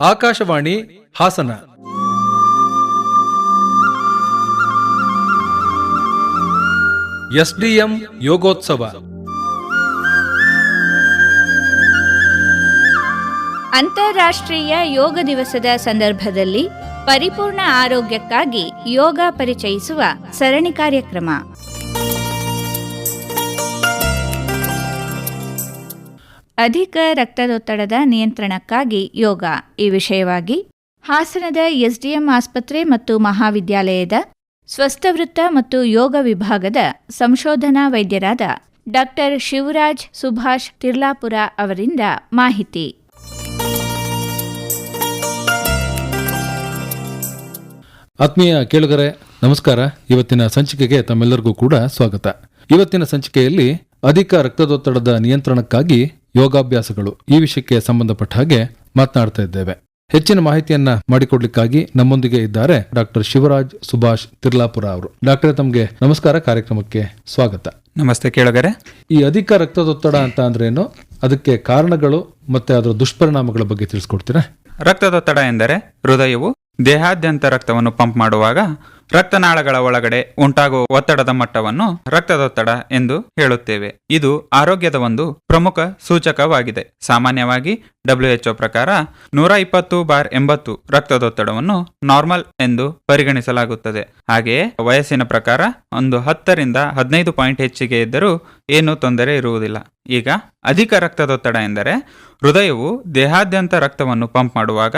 Akashvani Hassan. SDM ಯೋಗೋತ್ಸವ. ಅಂತಾರಾಷ್ಟ್ರೀಯ ಯೋಗ ದಿವಸದ ಸಂದರ್ಭದಲ್ಲಿ ಪರಿಪೂರ್ಣ ಆರೋಗ್ಯಕ್ಕಾಗಿ ಯೋಗ ಪರಿಚಯಿಸುವ ಸರಣಿ ಕಾರ್ಯಕ್ರಮ. ಅಧಿಕ ರಕ್ತದೊತ್ತಡದ ನಿಯಂತ್ರಣಕ್ಕಾಗಿ ಯೋಗ. ಈ ವಿಷಯವಾಗಿ ಹಾಸನದ ಎಸ್ಡಿಎಂ ಆಸ್ಪತ್ರೆ ಮತ್ತು ಮಹಾವಿದ್ಯಾಲಯದ ಸ್ವಸ್ಥವೃತ್ತ ಮತ್ತು ಯೋಗ ವಿಭಾಗದ ಸಂಶೋಧನಾ ವೈದ್ಯರಾದ ಡಾಕ್ಟರ್ ಶಿವರಾಜ್ ಸುಭಾಷ್ ತಿರ್ಲಾಪುರ ಅವರಿಂದ ಮಾಹಿತಿ. ಆತ್ಮೀಯ ಕೇಳುಗರೆ, ನಮಸ್ಕಾರ. ಇವತ್ತಿನ ಸಂಚಿಕೆಗೆ ತಮ್ಮೆಲ್ಲರಿಗೂ ಕೂಡ ಸ್ವಾಗತ. ಇವತ್ತಿನ ಸಂಚಿಕೆಯಲ್ಲಿ ಅಧಿಕ ರಕ್ತದೊತ್ತಡದ ನಿಯಂತ್ರಣಕ್ಕಾಗಿ ಯೋಗಾಭ್ಯಾಸಗಳು ಈ ವಿಷಯಕ್ಕೆ ಸಂಬಂಧಪಟ್ಟ ಹಾಗೆ ಮಾತನಾಡ್ತಾ ಇದ್ದೇವೆ. ಹೆಚ್ಚಿನ ಮಾಹಿತಿಯನ್ನ ಮಾಡಿಕೊಡ್ಲಿಕ್ಕಾಗಿ ನಮ್ಮೊಂದಿಗೆ ಇದ್ದಾರೆ ಡಾಕ್ಟರ್ ಶಿವರಾಜ್ ಸುಭಾಷ್ ತಿರ್ಲಾಪುರ ಅವರು. ಡಾಕ್ಟರ್ ತಮಗೆ ನಮಸ್ಕಾರ. ಕಾರ್ಯಕ್ರಮಕ್ಕೆ ಸ್ವಾಗತ. ನಮಸ್ತೆ ಕೇಳಗರೆ. ಈ ಅಧಿಕ ರಕ್ತದೊತ್ತಡ ಅಂತ ಅಂದ್ರೆ ಏನು? ಅದಕ್ಕೆ ಕಾರಣಗಳು ಮತ್ತೆ ಅದರ ದುಷ್ಪರಿಣಾಮಗಳ ಬಗ್ಗೆ ತಿಳಿಸ್ಕೊಡ್ತೀರಾ? ರಕ್ತದೊತ್ತಡ ಎಂದರೆ ಹೃದಯವು ದೇಹಾದ್ಯಂತ ರಕ್ತವನ್ನು ಪಂಪ್ ಮಾಡುವಾಗ ರಕ್ತನಾಳಗಳ ಒಳಗಡೆ ಉಂಟಾಗುವ ಒತ್ತಡದ ಮಟ್ಟವನ್ನು ರಕ್ತದೊತ್ತಡ ಎಂದು ಹೇಳುತ್ತೇವೆ. ಇದು ಆರೋಗ್ಯದ ಒಂದು ಪ್ರಮುಖ ಸೂಚಕವಾಗಿದೆ. ಸಾಮಾನ್ಯವಾಗಿ ಡಬ್ಲ್ಯುಎಚ್ಒ ಪ್ರಕಾರ ನೂರ ಇಪ್ಪತ್ತು ಬಾರ್ ಎಂಬತ್ತು ರಕ್ತದೊತ್ತಡವನ್ನು ನಾರ್ಮಲ್ ಎಂದು ಪರಿಗಣಿಸಲಾಗುತ್ತದೆ. ಹಾಗೆಯೇ ವಯಸ್ಸಿನ ಪ್ರಕಾರ ಒಂದು ಹತ್ತರಿಂದ ಹದಿನೈದು ಪಾಯಿಂಟ್ ಹೆಚ್ಚಿಗೆ ಇದ್ದರೂ ಏನೂ ತೊಂದರೆ ಇರುವುದಿಲ್ಲ. ಈಗ ಅಧಿಕ ರಕ್ತದೊತ್ತಡ ಎಂದರೆ ಹೃದಯವು ದೇಹಾದ್ಯಂತ ರಕ್ತವನ್ನು ಪಂಪ್ ಮಾಡುವಾಗ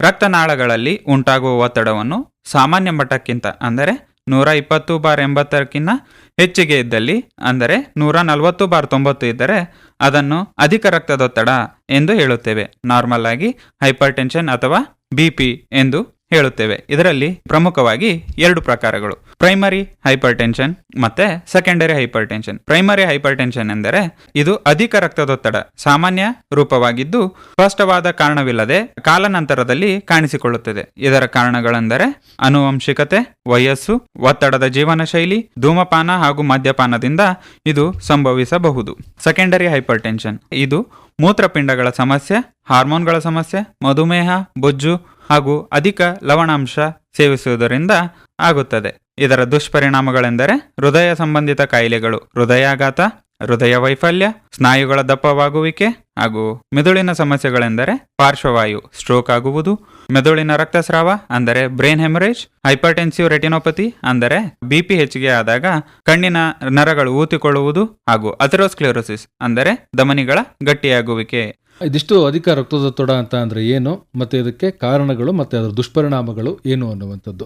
ರಕ್ತನಾಳಗಳಲ್ಲಿ ಉಂಟಾಗುವ ಒತ್ತಡವನ್ನು ಸಾಮಾನ್ಯ ಮಟ್ಟಕ್ಕಿಂತ ಅಂದರೆ ನೂರ ಇಪ್ಪತ್ತು ಬಾರ್ ಎಂಬತ್ತಕ್ಕಿಂತ ಹೆಚ್ಚಿಗೆ ಇದ್ದಲ್ಲಿ, ಅಂದರೆ ನೂರ ನಲವತ್ತು ಬಾರ್ ತೊಂಬತ್ತು ಇದ್ದರೆ ಅದನ್ನು ಅಧಿಕ ರಕ್ತದೊತ್ತಡ ಎಂದು ಹೇಳುತ್ತೇವೆ. ನಾರ್ಮಲ್ ಆಗಿ ಹೈಪರ್ ಟೆನ್ಷನ್ ಅಥವಾ ಬಿ ಪಿ ಎಂದು ಹೇಳುತ್ತೇವೆ. ಇದರಲ್ಲಿ ಪ್ರಮುಖವಾಗಿ ಎರಡು ಪ್ರಕಾರಗಳು. ಪ್ರೈಮರಿ ಹೈಪರ್ ಟೆನ್ಷನ್ ಮತ್ತೆ secondary hypertension primary hypertension ಎಂದರೆ ಇದು ಅಧಿಕ ರಕ್ತದೊತ್ತಡ, ಸಾಮಾನ್ಯ ರೂಪವಾಗಿದ್ದು ಸ್ಪಷ್ಟವಾದ ಕಾರಣವಿಲ್ಲದೆ ಕಾಲಾನಂತರದಲ್ಲಿ ಕಾಣಿಸಿಕೊಳ್ಳುತ್ತದೆ. ಇದರ ಕಾರಣಗಳೆಂದರೆ ಅನುವಂಶಿಕತೆ, ವಯಸ್ಸು, ಒತ್ತಡದ ಜೀವನ ಶೈಲಿ ಧೂಮಪಾನ ಹಾಗೂ ಮದ್ಯಪಾನದಿಂದ ಇದು ಸಂಭವಿಸಬಹುದು. ಸೆಕೆಂಡರಿ ಹೈಪರ್ ಟೆನ್ಷನ್ ಇದು ಮೂತ್ರಪಿಂಡಗಳ ಸಮಸ್ಯೆ ಹಾರ್ಮೋನ್ಗಳ ಸಮಸ್ಯೆ, ಮಧುಮೇಹ, ಬೊಜ್ಜು ಹಾಗೂ ಅಧಿಕ ಲವಣಾಂಶ ಸೇವಿಸುವುದರಿಂದ ಆಗುತ್ತದೆ. ಇದರ ದುಷ್ಪರಿಣಾಮಗಳೆಂದರೆ ಹೃದಯ ಸಂಬಂಧಿತ ಕಾಯಿಲೆಗಳು, ಹೃದಯಾಘಾತ, ಹೃದಯ ವೈಫಲ್ಯ, ಸ್ನಾಯುಗಳ ದಪ್ಪವಾಗುವಿಕೆ ಹಾಗೂ ಮೆದುಳಿನ ಸಮಸ್ಯೆಗಳೆಂದರೆ ಪಾರ್ಶ್ವವಾಯು ಸ್ಟ್ರೋಕ್ ಆಗುವುದು, ಮೆದುಳಿನ ರಕ್ತಸ್ರಾವ, ಅಂದರೆ ಬ್ರೈನ್ ಹೆಮರೇಜ್ ಹೈಪರ್ಟೆನ್ಸಿವ್ ರೆಟಿನೋಪತಿ ಅಂದರೆ ಬಿಪಿ ಹೆಚ್ಚಿಗೆ ಆದಾಗ ಕಣ್ಣಿನ ನರಗಳು ಊತಿಕೊಳ್ಳುವುದು ಹಾಗೂ ಅಥಿರೋಸ್ಕ್ಲೆರೋಸಿಸ್ ಅಂದರೆ ಧಮನಿಗಳ ಗಟ್ಟಿಯಾಗುವಿಕೆ. ಇದಿಷ್ಟು ಅಧಿಕ ರಕ್ತದೊತ್ತಡ ಅಂತ ಅಂದರೆ ಏನು, ಮತ್ತು ಇದಕ್ಕೆ ಕಾರಣಗಳು, ಮತ್ತು ಅದರ ದುಷ್ಪರಿಣಾಮಗಳು ಏನು ಅನ್ನುವಂಥದ್ದು.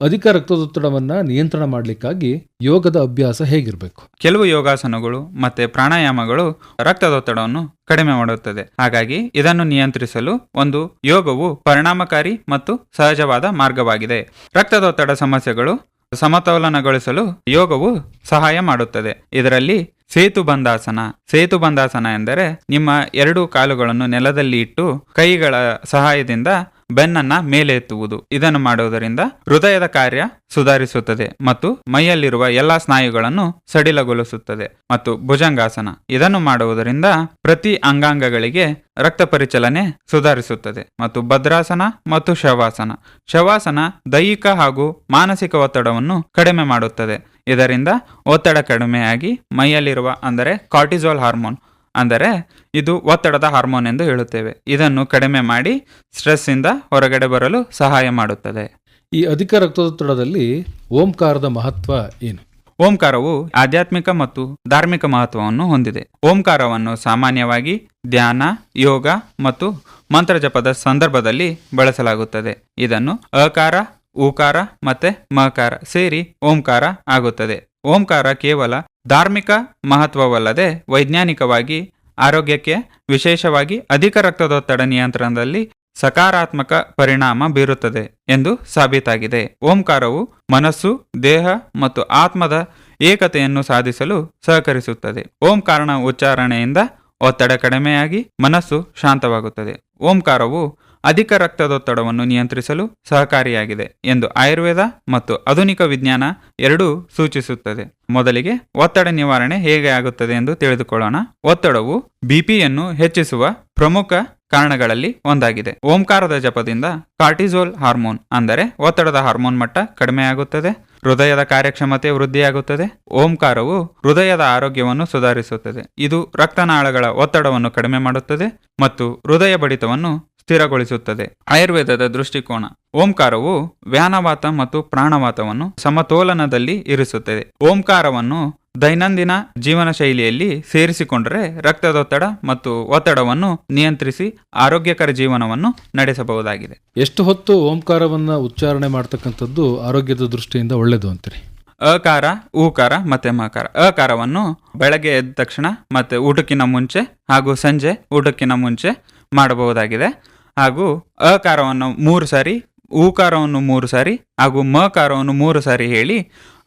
ಅಧಿಕ ರಕ್ತದೊತ್ತಡವನ್ನು ನಿಯಂತ್ರಣ ಮಾಡಲಿಕ್ಕಾಗಿ ಯೋಗದ ಅಭ್ಯಾಸ ಹೇಗಿರಬೇಕು? ಕೆಲವು ಯೋಗಾಸನಗಳು ಮತ್ತು ಪ್ರಾಣಾಯಾಮಗಳು ರಕ್ತದೊತ್ತಡವನ್ನು ಕಡಿಮೆ ಮಾಡುತ್ತದೆ. ಹಾಗಾಗಿ ಇದನ್ನು ನಿಯಂತ್ರಿಸಲು ಒಂದು ಯೋಗವು ಪರಿಣಾಮಕಾರಿ ಮತ್ತು ಸಹಜವಾದ ಮಾರ್ಗವಾಗಿದೆ. ರಕ್ತದೊತ್ತಡ ಸಮಸ್ಯೆಗಳು ಸಮತೋಲನಗೊಳಿಸಲು ಯೋಗವು ಸಹಾಯ ಮಾಡುತ್ತದೆ. ಇದರಲ್ಲಿ ಸೇತು ಬಂದಾಸನ. ಸೇತು ಬಂದಾಸನ ಎಂದರೆ ನಿಮ್ಮ ಎರಡು ಕಾಲುಗಳನ್ನು ನೆಲದಲ್ಲಿ ಇಟ್ಟು ಕೈಗಳ ಸಹಾಯದಿಂದ ಬೆನ್ನನ್ನ ಮೇಲೆ ಎತ್ತುವುದು ಇದನ್ನು ಮಾಡುವುದರಿಂದ ಹೃದಯದ ಕಾರ್ಯ ಸುಧಾರಿಸುತ್ತದೆ ಮತ್ತು ಮೈಯಲ್ಲಿರುವ ಎಲ್ಲಾ ಸ್ನಾಯುಗಳನ್ನು ಸಡಿಲಗೊಳಿಸುತ್ತದೆ ಮತ್ತು ಭುಜಂಗಾಸನ. ಇದನ್ನು ಮಾಡುವುದರಿಂದ ಪ್ರತಿ ಅಂಗಾಂಗಗಳಿಗೆ ರಕ್ತ ಪರಿಚಲನೆ ಸುಧಾರಿಸುತ್ತದೆ ಮತ್ತು ಭದ್ರಾಸನ ಮತ್ತು ಶವಾಸನ. ಶವಾಸನ ದೈಹಿಕ ಹಾಗೂ ಮಾನಸಿಕ ಒತ್ತಡವನ್ನು ಕಡಿಮೆ ಮಾಡುತ್ತದೆ. ಇದರಿಂದ ಒತ್ತಡ ಕಡಿಮೆಯಾಗಿ ಮೈಯಲ್ಲಿರುವ ಅಂದರೆ ಕಾರ್ಟಿಸೋಲ್ ಹಾರ್ಮೋನ್ ಅಂದರೆ ಇದು ಒತ್ತಡದ ಹಾರ್ಮೋನ್ ಎಂದು ಹೇಳುತ್ತೇವೆ. ಇದನ್ನು ಕಡಿಮೆ ಮಾಡಿ ಸ್ಟ್ರೆಸ್ಸಿಂದ ಹೊರಗಡೆ ಬರಲು ಸಹಾಯ ಮಾಡುತ್ತದೆ. ಈ ಅಧಿಕ ರಕ್ತದೊತ್ತಡದಲ್ಲಿ ಓಂಕಾರದ ಮಹತ್ವ ಏನು? ಓಂಕಾರವು ಆಧ್ಯಾತ್ಮಿಕ ಮತ್ತು ಧಾರ್ಮಿಕ ಮಹತ್ವವನ್ನು ಹೊಂದಿದೆ. ಓಂಕಾರವನ್ನು ಸಾಮಾನ್ಯವಾಗಿ ಧ್ಯಾನ ಯೋಗ ಮತ್ತು ಮಂತ್ರಜಪದ ಸಂದರ್ಭದಲ್ಲಿ ಬಳಸಲಾಗುತ್ತದೆ. ಇದನ್ನು ಅಕಾರ ಊಕಾರ ಮತ್ತೆ ಮಕಾರ ಸೇರಿ ಓಂಕಾರ ಆಗುತ್ತದೆ. ಓಂಕಾರ ಕೇವಲ ಧಾರ್ಮಿಕ ಮಹತ್ವವಲ್ಲದೆ ವೈಜ್ಞಾನಿಕವಾಗಿ, ಆರೋಗ್ಯಕ್ಕೆ ವಿಶೇಷವಾಗಿ ಅಧಿಕ ರಕ್ತದೊತ್ತಡ ನಿಯಂತ್ರಣದಲ್ಲಿ ಸಕಾರಾತ್ಮಕ ಪರಿಣಾಮ ಬೀರುತ್ತದೆ ಎಂದು ಸಾಬೀತಾಗಿದೆ. ಓಂಕಾರವು ಮನಸ್ಸು, ದೇಹ ಮತ್ತು ಆತ್ಮದ ಏಕತೆಯನ್ನು ಸಾಧಿಸಲು ಸಹಕರಿಸುತ್ತದೆ. ಓಂಕಾರನ ಉಚ್ಚಾರಣೆಯಿಂದ ಒತ್ತಡ ಕಡಿಮೆಯಾಗಿ ಮನಸ್ಸು ಶಾಂತವಾಗುತ್ತದೆ. ಓಂಕಾರವು ಅಧಿಕ ರಕ್ತದೊತ್ತಡವನ್ನು ನಿಯಂತ್ರಿಸಲು ಸಹಕಾರಿಯಾಗಿದೆ ಎಂದು ಆಯುರ್ವೇದ ಮತ್ತು ಆಧುನಿಕ ವಿಜ್ಞಾನ ಎರಡೂ ಸೂಚಿಸುತ್ತದೆ. ಮೊದಲಿಗೆ ಒತ್ತಡ ನಿವಾರಣೆ ಹೇಗೆ ಆಗುತ್ತದೆ ಎಂದು ತಿಳಿದುಕೊಳ್ಳೋಣ. ಒತ್ತಡವು ಬಿಪಿಯನ್ನು ಹೆಚ್ಚಿಸುವ ಪ್ರಮುಖ ಕಾರಣಗಳಲ್ಲಿ ಒಂದಾಗಿದೆ. ಓಂಕಾರದ ಜಪದಿಂದ ಕಾರ್ಟಿಸೋಲ್ ಹಾರ್ಮೋನ್, ಅಂದರೆ ಒತ್ತಡದ ಹಾರ್ಮೋನ್ ಮಟ್ಟ ಕಡಿಮೆಯಾಗುತ್ತದೆ, ಹೃದಯದ ಕಾರ್ಯಕ್ಷಮತೆ ವೃದ್ಧಿಯಾಗುತ್ತದೆ, ಓಂಕಾರವು ಹೃದಯದ ಆರೋಗ್ಯವನ್ನು ಸುಧಾರಿಸುತ್ತದೆ. ಇದು ರಕ್ತನಾಳಗಳ ಒತ್ತಡವನ್ನು ಕಡಿಮೆ ಮಾಡುತ್ತದೆ ಮತ್ತು ಹೃದಯ ಬಡಿತವನ್ನು ಸ್ಥಿರಗೊಳಿಸುತ್ತದೆ. ಆಯುರ್ವೇದದ ದೃಷ್ಟಿಕೋನ. ಓಂಕಾರವು ವ್ಯಾನವಾತ ಮತ್ತು ಪ್ರಾಣವಾತವನ್ನು ಸಮತೋಲನದಲ್ಲಿ ಇರಿಸುತ್ತದೆ. ಓಂಕಾರವನ್ನು ದೈನಂದಿನ ಜೀವನ ಶೈಲಿಯಲ್ಲಿ ಸೇರಿಸಿಕೊಂಡರೆ ರಕ್ತದೊತ್ತಡ ಮತ್ತು ಒತ್ತಡವನ್ನು ನಿಯಂತ್ರಿಸಿ ಆರೋಗ್ಯಕರ ಜೀವನವನ್ನು ನಡೆಸಬಹುದಾಗಿದೆ. ಎಷ್ಟು ಹೊತ್ತು ಓಂಕಾರವನ್ನು ಉಚ್ಚಾರಣೆ ಮಾಡ್ತಕ್ಕಂಥದ್ದು ಆರೋಗ್ಯದ ದೃಷ್ಟಿಯಿಂದ ಒಳ್ಳೆಯದು ಅಂತೀರಿ? ಅಕಾರ ಊಕಾರ ಮತ್ತೆ ಮಕಾರ. ಅಕಾರವನ್ನು ಬೆಳಗ್ಗೆ ಎದ್ದ ತಕ್ಷಣ ಮತ್ತೆ ಊಟಕ್ಕಿನ ಮುಂಚೆ ಹಾಗೂ ಸಂಜೆ ಊಟಕ್ಕಿನ ಮುಂಚೆ ಮಾಡಬಹುದಾಗಿದೆ. ಹಾಗೂ ಅಕಾರವನ್ನು ಮೂರು ಸಾರಿ, ಊಕಾರವನ್ನು ಮೂರು ಸಾರಿ ಹಾಗೂ ಮಕಾರವನ್ನು ಮೂರು ಸಾರಿ ಹೇಳಿ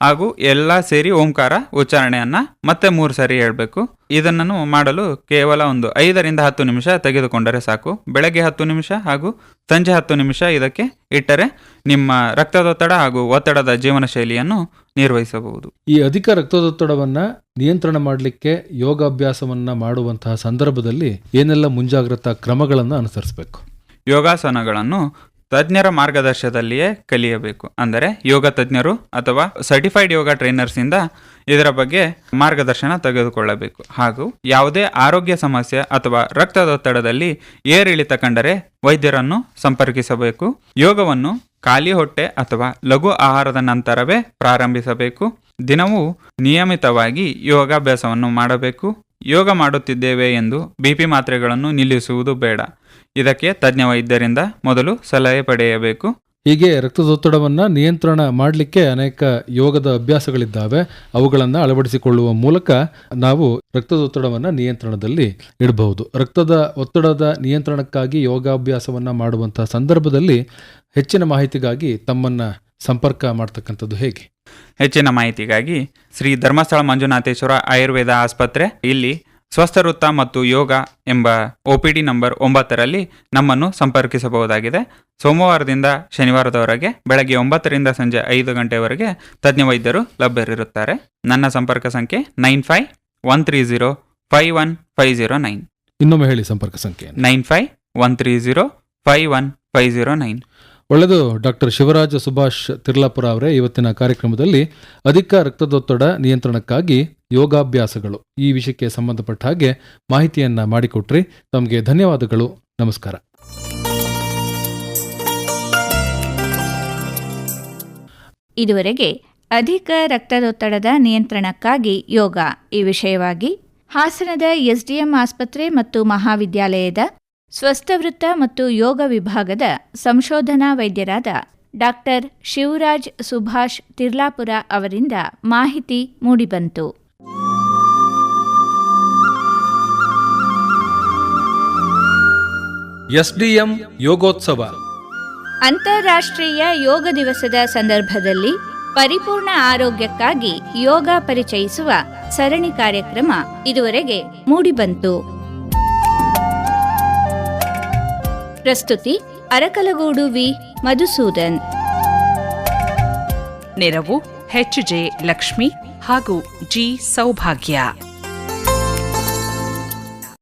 ಹಾಗೂ ಎಲ್ಲ ಸೇರಿ ಓಂಕಾರ ಉಚ್ಚಾರಣೆಯನ್ನು ಮತ್ತೆ ಮೂರು ಸಾರಿ ಹೇಳಬೇಕು. ಇದನ್ನು ಮಾಡಲು ಕೇವಲ ಒಂದು ಐದರಿಂದ ಹತ್ತು ನಿಮಿಷ ತೆಗೆದುಕೊಂಡರೆ ಸಾಕು. ಬೆಳಗ್ಗೆ ಹತ್ತು ನಿಮಿಷ ಹಾಗೂ ಸಂಜೆ ಹತ್ತು ನಿಮಿಷ ಇದಕ್ಕೆ ಇಟ್ಟರೆ ನಿಮ್ಮ ರಕ್ತದೊತ್ತಡ ಹಾಗೂ ಒತ್ತಡದ ಜೀವನ ಶೈಲಿಯನ್ನು ನಿರ್ವಹಿಸಬಹುದು. ಈ ಅಧಿಕ ರಕ್ತದೊತ್ತಡವನ್ನು ನಿಯಂತ್ರಣ ಮಾಡಲಿಕ್ಕೆ ಯೋಗಾಭ್ಯಾಸವನ್ನ ಮಾಡುವಂತಹ ಸಂದರ್ಭದಲ್ಲಿ ಏನೆಲ್ಲ ಮುಂಜಾಗ್ರತಾ ಕ್ರಮಗಳನ್ನು ಅನುಸರಿಸಬೇಕು? ಯೋಗಾಸನಗಳನ್ನು ತಜ್ಞರ ಮಾರ್ಗದರ್ಶನದಲ್ಲಿಯೇ ಕಲಿಯಬೇಕು. ಅಂದರೆ ಯೋಗ ತಜ್ಞರು ಅಥವಾ ಸರ್ಟಿಫೈಡ್ ಯೋಗ ಟ್ರೈನರ್ಸ್ ಇಂದ ಇದರ ಬಗ್ಗೆ ಮಾರ್ಗದರ್ಶನ ತೆಗೆದುಕೊಳ್ಳಬೇಕು. ಹಾಗೂ ಯಾವುದೇ ಆರೋಗ್ಯ ಸಮಸ್ಯೆ ಅಥವಾ ರಕ್ತದೊತ್ತಡದಲ್ಲಿ ಏರಿಳಿತ ಕಂಡರೆ ವೈದ್ಯರನ್ನು ಸಂಪರ್ಕಿಸಬೇಕು. ಯೋಗವನ್ನು ಖಾಲಿ ಹೊಟ್ಟೆ ಅಥವಾ ಲಘು ಆಹಾರದ ನಂತರವೇ ಪ್ರಾರಂಭಿಸಬೇಕು. ದಿನವೂ ನಿಯಮಿತವಾಗಿ ಯೋಗಾಭ್ಯಾಸವನ್ನು ಮಾಡಬೇಕು. ಯೋಗ ಮಾಡುತ್ತಿದ್ದೇವೆ ಎಂದು ಬಿಪಿ ಮಾತ್ರೆಗಳನ್ನು ನಿಲ್ಲಿಸುವುದು ಬೇಡ. ಇದಕ್ಕೆ ತಜ್ಞ ವೈದ್ಯರಿಂದ ಮೊದಲು ಸಲಹೆ ಪಡೆಯಬೇಕು. ಹೀಗೆ ರಕ್ತದೊತ್ತಡವನ್ನು ನಿಯಂತ್ರಣ ಮಾಡಲಿಕ್ಕೆ ಅನೇಕ ಯೋಗದ ಅಭ್ಯಾಸಗಳಿದ್ದಾವೆ. ಅವುಗಳನ್ನು ಅಳವಡಿಸಿಕೊಳ್ಳುವ ಮೂಲಕ ನಾವು ರಕ್ತದೊತ್ತಡವನ್ನು ನಿಯಂತ್ರಣದಲ್ಲಿ ಇಡಬಹುದು. ರಕ್ತದ ಒತ್ತಡದ ನಿಯಂತ್ರಣಕ್ಕಾಗಿ ಯೋಗಾಭ್ಯಾಸವನ್ನು ಮಾಡುವಂತಹ ಸಂದರ್ಭದಲ್ಲಿ ಹೆಚ್ಚಿನ ಮಾಹಿತಿಗಾಗಿ ತಮ್ಮನ್ನ ಸಂಪರ್ಕ ಮಾಡ್ತಕ್ಕಂಥದ್ದು ಹೇಗೆ? ಹೆಚ್ಚಿನ ಮಾಹಿತಿಗಾಗಿ ಶ್ರೀ ಧರ್ಮಸ್ಥಳ ಮಂಜುನಾಥೇಶ್ವರ ಆಯುರ್ವೇದ ಆಸ್ಪತ್ರೆ ಇಲ್ಲಿ ಸ್ವಸ್ಥ ವೃತ್ತ ಮತ್ತು ಯೋಗ ಎಂಬ ಒ ಪಿ ಡಿ ನಂಬರ್ ಒಂಬತ್ತರಲ್ಲಿ ನಮ್ಮನ್ನು ಸಂಪರ್ಕಿಸಬಹುದಾಗಿದೆ. ಸೋಮವಾರದಿಂದ ಶನಿವಾರದವರೆಗೆ ಬೆಳಗ್ಗೆ ಒಂಬತ್ತರಿಂದ ಸಂಜೆ ಐದು ಗಂಟೆವರೆಗೆ ತಜ್ಞ ವೈದ್ಯರು ಲಭ್ಯರಿರುತ್ತಾರೆ. ನನ್ನ ಸಂಪರ್ಕ ಸಂಖ್ಯೆ nine five one three zero five one five zero nine. ಇನ್ನೊಮ್ಮೆ ಹೇಳಿ ಸಂಪರ್ಕ ಸಂಖ್ಯೆ. Nine five one three zero five one five zero nine. ಒಳ್ಳೆಯದು ಡಾಕ್ಟರ್ ಶಿವರಾಜ ಸುಭಾಷ್ ತಿರ್ಲಾಪುರ ಅವರೇ ಇವತ್ತಿನ ಕಾರ್ಯಕ್ರಮದಲ್ಲಿ ಅಧಿಕ ರಕ್ತದೊತ್ತಡ ನಿಯಂತ್ರಣಕ್ಕಾಗಿ ಯೋಗಾಭ್ಯಾಸಗಳು. ಈ ವಿಷಯಕ್ಕೆ ಸಂಬಂಧಪಟ್ಟ ಹಾಗೆ ಮಾಹಿತಿಯನ್ನ ಮಾಡಿಕೊಟ್ರಿ. ತಮಗೆ ಧನ್ಯವಾದಗಳು. ನಮಸ್ಕಾರ. ಇದುವರೆಗೆ ಅಧಿಕ ರಕ್ತದೊತ್ತಡದ ನಿಯಂತ್ರಣಕ್ಕಾಗಿ ಯೋಗ. ಈ ವಿಷಯವಾಗಿ ಹಾಸನದ ಎಸ್ಡಿಎಂ ಆಸ್ಪತ್ರೆ ಮತ್ತು ಮಹಾವಿದ್ಯಾಲಯದ ಸ್ವಸ್ಥವೃತ್ತ ಮತ್ತು ಯೋಗ ವಿಭಾಗದ ಸಂಶೋಧನಾ ವೈದ್ಯರಾದ ಡಾಕ್ಟರ್ ಶಿವರಾಜ್ ಸುಭಾಷ್ ತಿರ್ಲಾಪುರ ಅವರಿಂದ ಮಾಹಿತಿ ಮೂಡಿಬಂತು. ಎಸ್ಡಿಎಂ ಯೋಗೋತ್ಸವ. ಅಂತಾರಾಷ್ಟ್ರೀಯ ಯೋಗ ದಿವಸದ ಸಂದರ್ಭದಲ್ಲಿ ಪರಿಪೂರ್ಣ ಆರೋಗ್ಯಕ್ಕಾಗಿ ಯೋಗ ಪರಿಚಯಿಸುವ ಸರಣಿ ಕಾರ್ಯಕ್ರಮ ಇದುವರೆಗೆ ಮೂಡಿಬಂತು. ಪ್ರಸ್ತುತಿ ಅರಕಲಗೂಡು ವಿ. ಮಧುಸೂದನ್. ನೆರವು ಎಚ್ ಜೆ ಲಕ್ಷ್ಮಿ ಹಾಗೂ ಜಿ ಸೌಭಾಗ್ಯ.